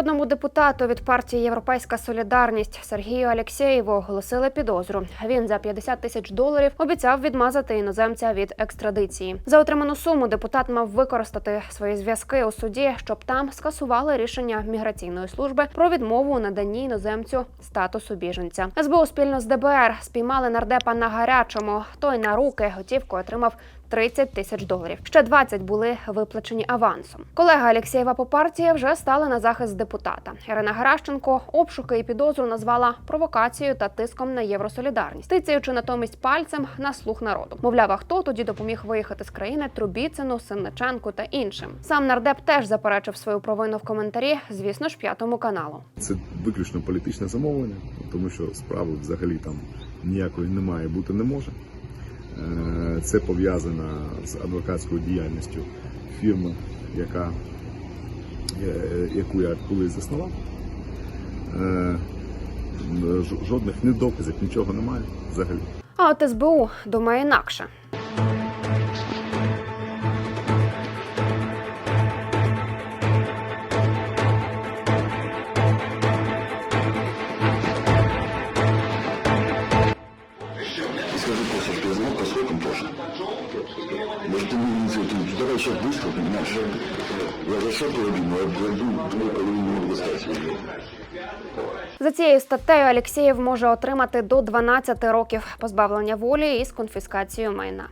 Народному депутату від партії Європейська Солідарність Сергію Алєксєєву оголосили підозру. Він за 50 тисяч доларів обіцяв відмазати іноземця від екстрадиції. За отриману суму депутат мав використати свої зв'язки у суді, щоб там скасували рішення міграційної служби про відмову у наданні іноземцю статусу біженця. СБУ спільно з ДБР спіймали нардепа на гарячому. Той на руки готівку отримав 30 тисяч доларів. Ще 20 були виплачені авансом. Колега Алєксєєва по партії вже стали на захист депутата. Ірина Геращенко обшуки і підозру назвала провокацією та тиском на євросолідарність, тицяючи натомість пальцем на слух народу. Мовляв, а хто тоді допоміг виїхати з країни Трубіцину, Синниченку та іншим. Сам нардеп теж заперечив свою провину в коментарі, звісно ж, п'ятому каналу. Це виключно політичне замовлення, тому що справи взагалі там ніякої немає бути не може. Е, Це пов'язано з адвокатською діяльністю фірми, яка, яку я колись заснував. Е, Жодних ні доказів, нічого немає взагалі. А от СБУ думає інакше. Скажи просто, что я звонок по срокам позже. Может, ты не инициативу. Давай сейчас быстро, понимаешь? Я за счет половину, а я две половины не могу достать. За цією статтею Алєксєєв може отримати до 12 років позбавлення волі із конфіскацією майна.